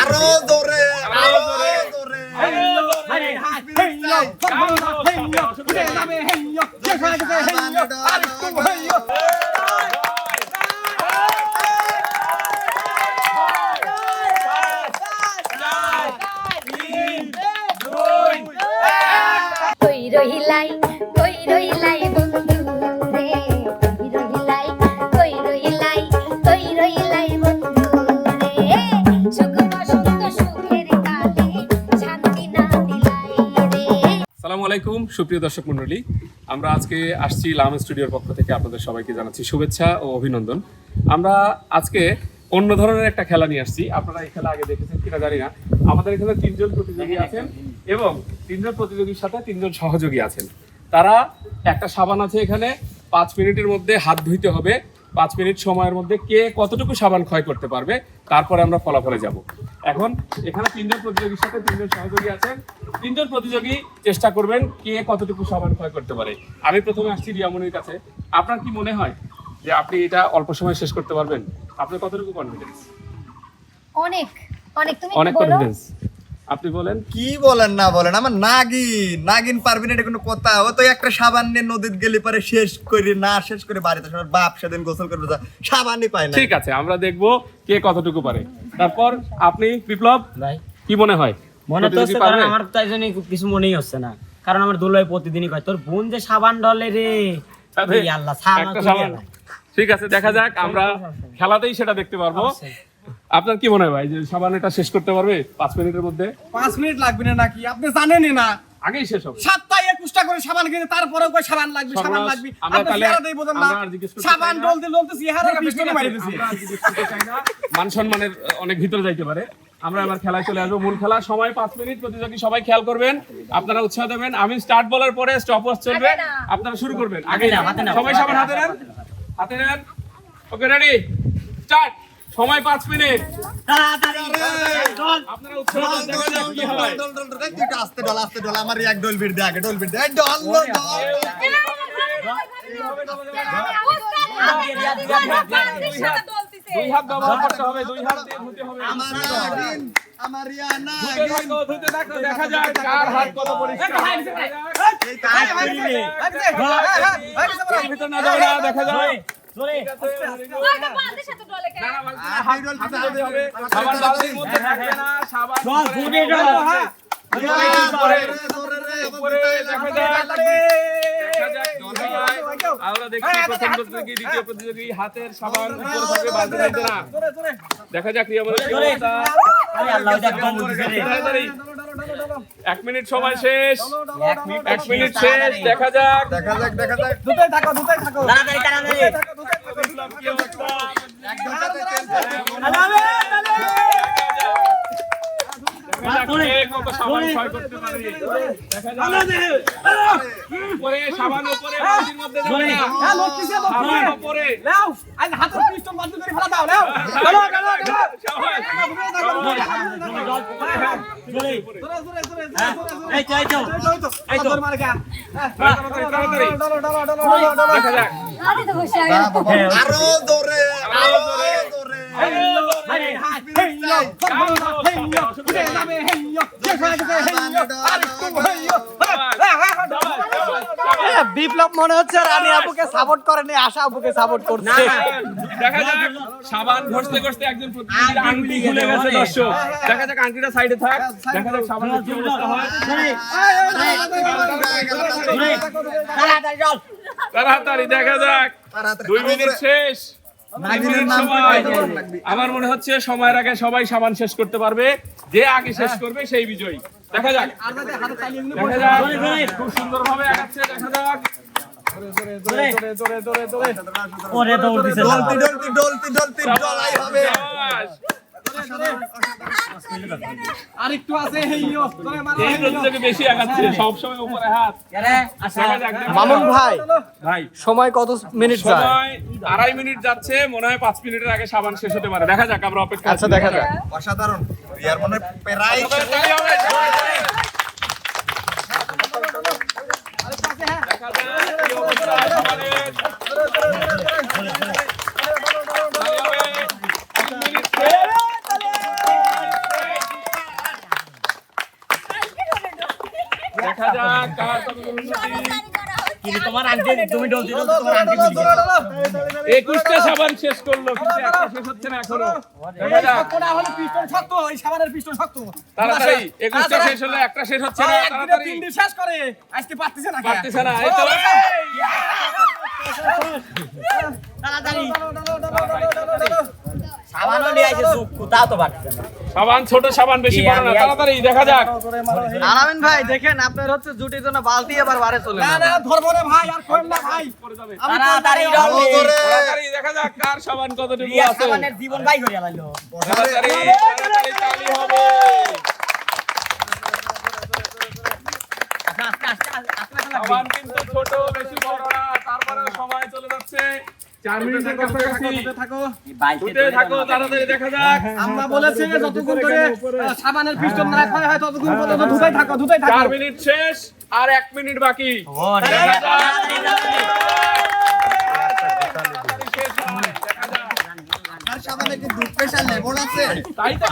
আরও জোরে আরও জোরে। কই রহিলাই কই রহিলাই আলাইকুম, সুপ্রিয় দর্শক মণ্ডলী। আমরা আজকে আসছি লাম স্টুডিওর পক্ষ থেকে আপনাদের সবাইকে জানাচ্ছি শুভেচ্ছা ও অভিনন্দন। আমরা আজকে অন্য ধরনের একটা খেলা নিয়ে আসছি। আপনারা এই খেলা আগে দেখেছেন কিনা জানি না। আমাদের এখানে তিনজন প্রতিযোগী আছেন এবং তিনজন প্রতিযোগীর সাথে তিনজন সহযোগী আছেন। তারা একটা সাবান আছে এখানে, পাঁচ মিনিটের মধ্যে হাত ধুইতে হবে। পাঁচ মিনিট সময়ের মধ্যে কে কতটুকু সাবান ক্ষয় করতে পারবে তারপরে আমরা ফলাফলে যাব। এখন এখানে তিনজন প্রতিযোগীর সাথে তিনজন সহযোগী আছেন। তিনজন প্রতিযোগী চেষ্টা করবেন কে কতটুকু সাবান ক্ষয় করতে পারে। আমি প্রথমে আসছি রিয়ামনির কাছে। আপনার কি মনে হয় যে আপনি এটা অল্প সময় শেষ করতে পারবেন? আপনার কতটুকু কনফিডেন্স অনেক। অনেক। তুমি অনেক কনফিডেন্স আপনি বলেন। কি বলেন না বলেন? আমার নাগিন নাগিন পারবি না এটা কোনো কথা। ও তো একটা সাবান নিয়ে নদীত গেলে পরে শেষ করি না শেষ করে বাড়িতে সবার বাপ সেদিন গোসল করবে যা, সাবানই পায় না। ঠিক আছে আমরা দেখব কে কতটুকু পারে। তারপর আপনি বিপ্লব ভাই। কি মনে হয়? মনে তো হচ্ছে কারণ আমার তাই জন্য কিছু মনেই হচ্ছে না। কারণ আমার দুলাই প্রতিদিনই কয় তোর বোন যে সাবান ডলে রে আল্লাহ সাবান। ঠিক আছে দেখা যাক আমরা খেলাতেই সেটা দেখতে পারব। আপনার কি মনে হয় ভাই যে সাবান এটা শেষ করতে পারবে পাঁচ মিনিটের মধ্যে? পাঁচ মিনিট লাগবে না নাকি? আপনি জানেনই না। আগেই শেষ হবে। সাতটায় একুশটা করে সাবান কিনে তারপরেও কই সাবান লাগবে সাবান লাগবে। আমরা তাহলে- দিয়ে বোঝেন না। সাবান। ডলতে ডলতে চেহারা ঠিক মারি দিছি আমরা আর জিজ্ঞেস করতে চাই না। মান সম্মানের অনেক ভিতরে যাইতে পারে। আমরা এবার খেলায় চলে আসব। মূল খেলা সময় পাঁচ মিনিট। প্রতিযোগী সবাই খেয়াল করবেন আপনারা উৎসাহ দেবেন। আমি স্টার্ট বলার পরে স্টপ ওয়াচ চলবে। আপনারা শুরু করবেন। আগে। সবাই সবার হাতে নেন। হাতে নেন। ওকে রেডি স্টার্ট সময় পাঁচ মিনিট আপনারা উৎসাহ দেখা যাক কি হয়। দুইটা আস্তে ডল আস্তে ডল আমার এক ডল বিট দে ডল বিট দে ডল ডল দুই হাত ব্যবহার করতে হবে দুই হাত দিয়ে ধুতে হবে আমার আমার ইয়া ধুতে থাকো, দেখা যাক কার হাত কত পরিষ্কার হয়। এই কাজ করিনি এর ভিতর না যাবে না, দেখা যাক। জোরে না, না, হাত হাতে ধুতে হবে। সাবান হ্যাঁ। উপরে, দেখা যাক। দেখা যাক, জল হয়। আমরা দেখছি প্রথম প্রতিযোগী দ্বিতীয় প্রতিযোগী হাতের সাবান উপরে থাকবে বালতি থাকবে না। দেখা যাক রিয়া বলে কি অবস্থা। আরে আল্লাহ ওটা একদম বুঝছে রে। তাড়াতাড়ি। এক মিনিট সময় শেষ। এক মিনিট এক মিনিট শেষ। দেখা যাক। দেখা যাক দেখা যাক। দুটোই থাকো দুটোই থাকো। তাড়াতাড়ি তাড়াতাড়ি। এই তো এই তো এই তো এই তো মার গা তাড়াতাড়ি, তাড়াতাড়ি। ডলো ডলো ডলো ডলো ডলো দেখা যাক আরও জোরে আরও হেইয়ো বিপ্লব মনে হচ্ছে রানী আপুকে সাপোর্ট করেনি আশা আপুকে সাপোর্ট করছে দেখা যাক সাবান ঘষতে ঘষতে একজন প্রতিযোগীর আংটি খুলে গেছে দর্শক দেখা যাক আংটিটা সাইডে থাক দেখা যাক কি অবস্থা হয় তাড়াতাড়ি দেখা যাক দুই মিনিট শেষ আমার মনে হচ্ছে সময়ের আগে সবাই সামান শেষ করতে পারবে যে আগে শেষ করবে সেই বিজয়ী দেখা যাক দেখা যাক খুব সুন্দর ভাবে আগাচ্ছে দেখা যাক ওরে দৌড় দিছে ডলতি ডলতি ডলতি ডলতি ডলাই হবে। আরেকটু আছে হেইয়ো তোরে মারো এই প্রতিযোগী বেশি আগাচ্ছে সবসময় উপরে হাত। আচ্ছা দেখা যাক মামুন ভাই ভাই। সময় কত মিনিট যায়? আড়াই মিনিট যাচ্ছে মনে হয় পাঁচ মিনিটের আগে সাবান শেষ হতে পারে। দেখা যাক আমরা অপেক্ষা আচ্ছা দেখা যাক। অসাধারণ। মনে প্রায় সবাই তালি হবে, সবাই তালি। দেখা যাক কি অবস্থা। দেখা যাক কার কত উন্নতি তোমার আন্টি তুমি ডোল দিলে তো তোমার আন্টি। একুশটা সাবান শেষ করল কিন্তু একটা শেষ হচ্ছে না এখনও। যাক। শক্ত পিস্টন শক্ত এই সাবানের পিস্টন শক্ত। তাড়াতাড়ি একুশটা শেষ হলো একটা শেষ হচ্ছে না তাড়াতাড়ি। তিন দিন শেষ করে আজকে পারতেছে না পারতেছে না এই তো। তাড়াতাড়ি। সাবানও নিয়ে আইছে চুপ তাও তো পারছে না। সাবান ছোট সাবান বেশি বড় না তাড়াতাড়ি দেখা যাক আলামিন ভাই দেখেন আপনার হচ্ছে জুটির জন্য বালতি এবার বারে চলে না না ধরবো রে ভাই আর করেন না ভাই পড়ে যাবে তাড়াতাড়ি। তাড়াতাড়ি দেখা যাক কার সাবান কতটুকু আছে সাবানের জীবন বাই করে লাইলো তাড়াতাড়ি তাড়াতাড়ি তালি হবে সাবান কিন্তু ছোট বেশি বড় না তারপরে সময় চলে যাচ্ছে আমরা বলেছি যতক্ষণ ধরে সাবানের পিস্টন না রাখা হয় ততক্ষণ পর্যন্ত ধুতাই থাকো ধুতাই থাকো। চার মিনিট শেষ আর এক মিনিট বাকি। হয়, সাবানে কি দুধ স্পেশাল লেবন আছে তাই তো।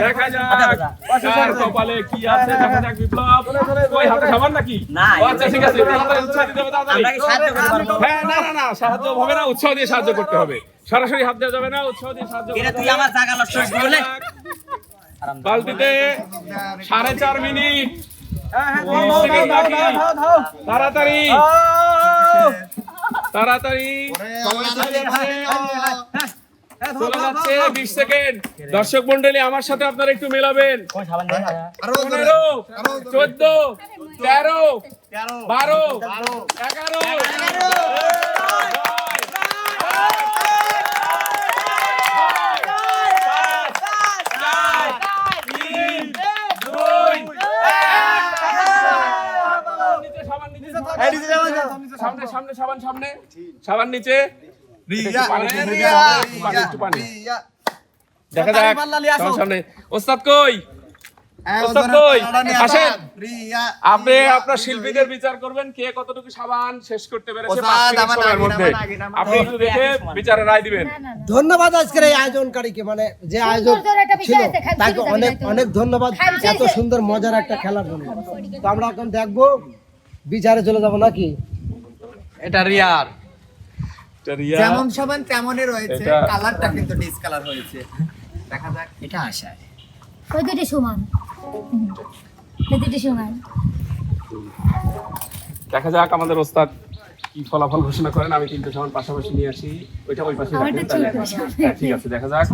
দেখা যাক কার কপালে কি আছে দেখা যাক বিপ্লব ওই হাতে সাবান নাকি আচ্ছা ঠিক আছে তাড়াতাড়ি উৎসাহ দিতে হবে তাড়াতাড়ি আমরা কি সাহায্য করতে হ্যাঁ না না না সাহায্য হবে না উৎসাহ দিয়ে সাহায্য করতে হবে সরাসরি হাত দেওয়া যাবে না উৎসাহ দিয়ে সাহায্য করতে তুই হবে। আমার জায়গা নষ্ট বলে বালতিতে সাড়ে চার মিনিট হ্যাঁ, হ্যাঁ। তাড়াতাড়ি তাড়াতাড়ি চলে যাচ্ছে। হ্যাঁ, চলে যাচ্ছে। বিশ সেকেন্ড। দর্শক মন্ডলী আমার সাথে আপনারা একটু মেলাবেন। কোন সাবান দেয় আরও ধরে। পনেরো চোদ্দ তেরো বারো এগারো। সামনে সামনে সাবান সামনে। সাবান নিচে। দেখা যাক। সামনে, ওস্তাদ কই? হ্যাঁ, আপনি আপনার শিল্পীদের বিচার করবেন কে কতটুকু সাবান শেষ করতে পেরেছে আপনি একটু দেখে বিচারের রায় দিবেন। ধন্যবাদ আজকের এই আয়োজনকারীকে মানে যে আয়োজন ছিল তাকে অনেক। অনেক ধন্যবাদ। এত সুন্দর মজার একটা খেলার জন্য। তো আমরা এখন দেখব বিচারে চলে যাব নাকি? এটা রিয়ার। যেমন সাবান তেমনই রয়েছে কালারটা কিন্তু ডিসকালার হয়েছে। দেখা যাক এটা আশায়। ওই দুটি সমান। ওই দুটি সমান। দেখা যাক আমাদের ওস্তাদ কি ফলাফল ঘোষণা করেন আমি তিনটে সাবান পাশাপাশি নিয়ে আসি। ওইটা ওই পাশে। হ্যাঁ, ঠিক আছে দেখা যাক।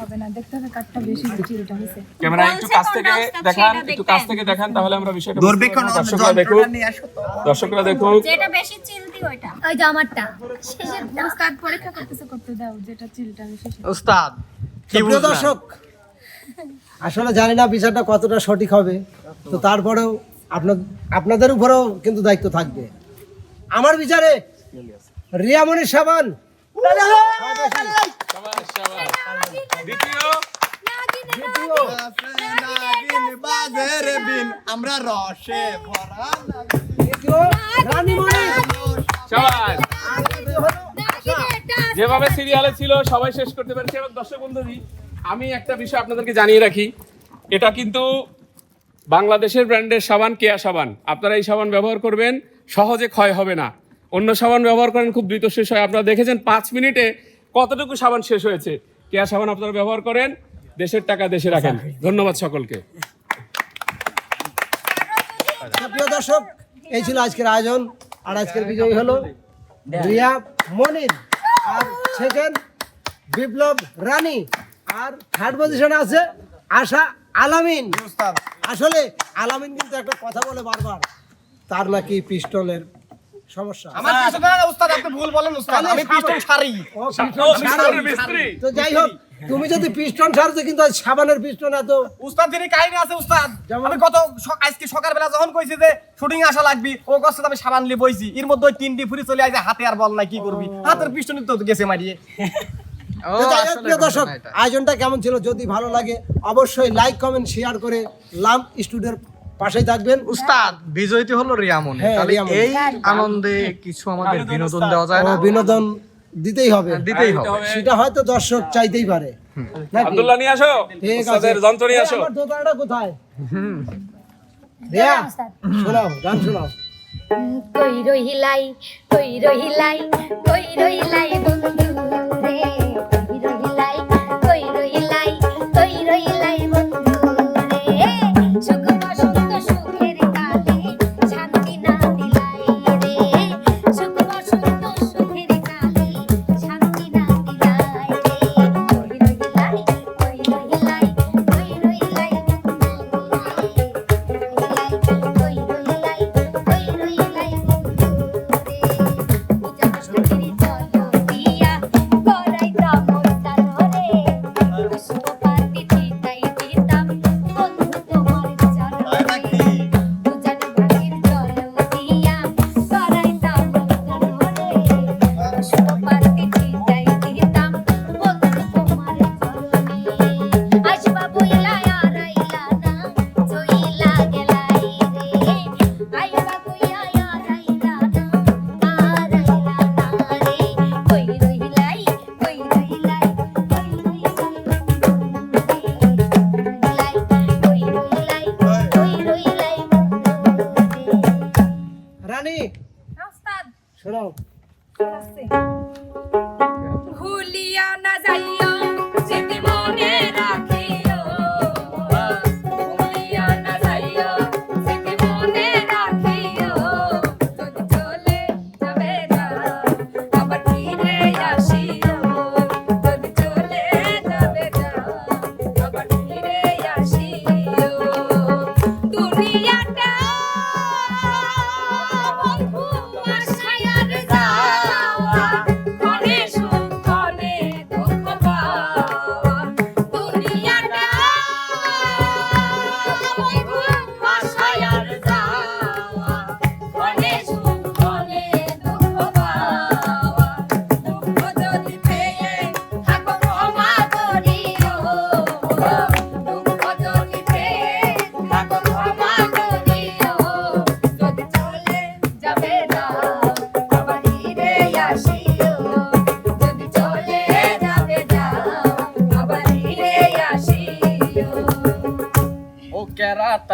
হবে না দেখতে হবে কাঠটা বেশি চিলটা হয়েছে। ক্যামেরা একটু কাছ থেকে দেখান একটু কাছ থেকে দেখান তাহলে আমরা বিষয়টা পারব। দর্শকরা দেখুক। দর্শকরা দেখুক। যেটা বেশি চিলতি ওইটা। ওই যে আমারটা। শেষের পরীক্ষা করতেছে করতে দাও যেটা চিলটা বেশি উস্তাদ কি দর্শক আসলে জানি না বিচারটা কতটা সঠিক হবে তো তারপরেও আপনাদের উপরেও কিন্তু দায়িত্ব থাকবে। আমার বিচারে রিয়ামণি সাবান। আমরা রসে যেভাবে সিরিয়ালে ছিল, সবাই শেষ করতে পেরেছে। এবং দর্শক বন্ধুজি, আমি একটা বিষয় আপনাদেরকে জানিয়ে রাখি। এটা কিন্তু বাংলাদেশের ব্র্যান্ডের সাবান, কেয়া সাবান। আপনারা এই সাবান ব্যবহার করবেন। সহজে ক্ষয় হবে না। অন্য সাবান ব্যবহার করেন, খুব দ্রুত শেষ হয়। আপনারা দেখেছেন, পাঁচ মিনিটে কতটুকু সাবান শেষ হয়েছে? কেয়া সাবান আপনারা ব্যবহার করেন? দেশের টাকা দেশে রাখেন। ধন্যবাদ সকলকে। প্রিয় দর্শক, এই ছিল আজকের আয়োজন। আর আজকের বিজয়ী হলো রিয়া মনির। আর সেকেন্ড বিপ্লব রানী। আর থার্ড পজিশনে আছে আশা আলামিন। আসলে আলামিন কিন্তু একটা কথা বলে বারবার। তার নাকি পিস্টলের সমস্যা। আমার পিছনে না, উস্তাদ আপনি ভুল বলেন উস্তাদ। আমি পিস্টন সারি ও, piston মিস্ত্রি। তো যাই হোক তুমি যদি পিস্টন সারছো কিন্তু আজ সাবানের পিস্টন এত উস্তাদ তিনি কাহিনী আছে উস্তাদ আমি গত আজকে সকালবেলা যখন কইছি যে শুটিং আসা লাগবি ও কষ্ট আমি সাবান নিয়ে বইছি। এর মধ্যে ওই তিনটি ফুরি চলে আসে হাতে আর বল নাই কি করবি? হাতের পিস্টনই তো গেছে মারিয়ে। প্রিয় দর্শক আয়োজনটা কেমন ছিল যদি ভালো লাগে অবশ্যই লাইক কমেন্ট শেয়ার করে লাম স্টুডিওর পাশেই থাকবেন। উস্তাদ বিজয়ী হলো রিয়ামনি হ্যাঁ, তাহলে এই আনন্দে কিছু আমাদের বিনোদন দেওয়া যায় না? বিনোদন দিতেই হবে। দিতেই হবে। সেটা হয়তো দর্শক চাইতেই পারে। আব্দুল্লাহ নিয়ে আসো। ঠিক আছে। যন্ত্র নিয়ে আসো। আমার দোকানটা কোথায়? রিয়া শোনাও গান শোনাও। কই রহিলাই কই রহিলাই কই রহিলাই বন্ধু।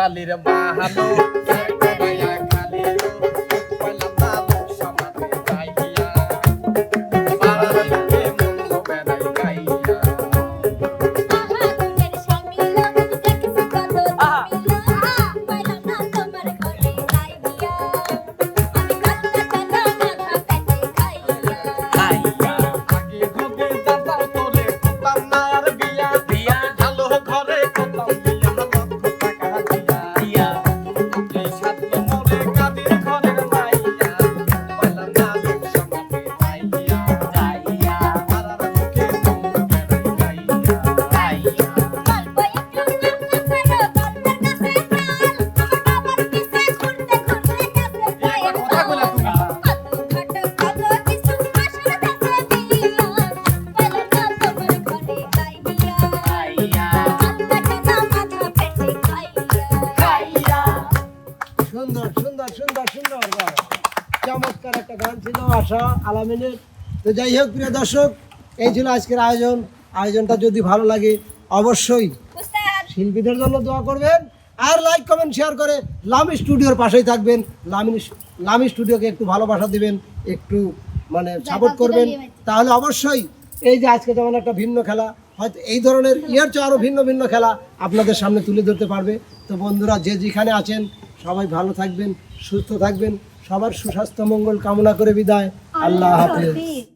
কেরা তালির আশা আলামিনের তো যাই হোক প্রিয় দর্শক এই ছিল আজকের আয়োজন। আয়োজনটা যদি ভালো লাগে অবশ্যই শিল্পীদের জন্য দোয়া করবেন। আর লাইক কমেন্ট শেয়ার করে লামি স্টুডিওর পাশেই থাকবেন। লামি লামি স্টুডিওকে একটু ভালোবাসা দিবেন একটু মানে সাপোর্ট করবেন। তাহলে অবশ্যই এই যে আজকে যেমন একটা ভিন্ন খেলা হয়তো এই ধরনের ইয়ার চেয়ে আরও ভিন্ন ভিন্ন খেলা আপনাদের সামনে তুলে ধরতে পারবে। তো বন্ধুরা যে যেখানে আছেন সবাই ভালো থাকবেন সুস্থ থাকবেন। সবার সুস্বাস্থ্য মঙ্গল কামনা করে বিদায়। আল্লাহ হাফেজ।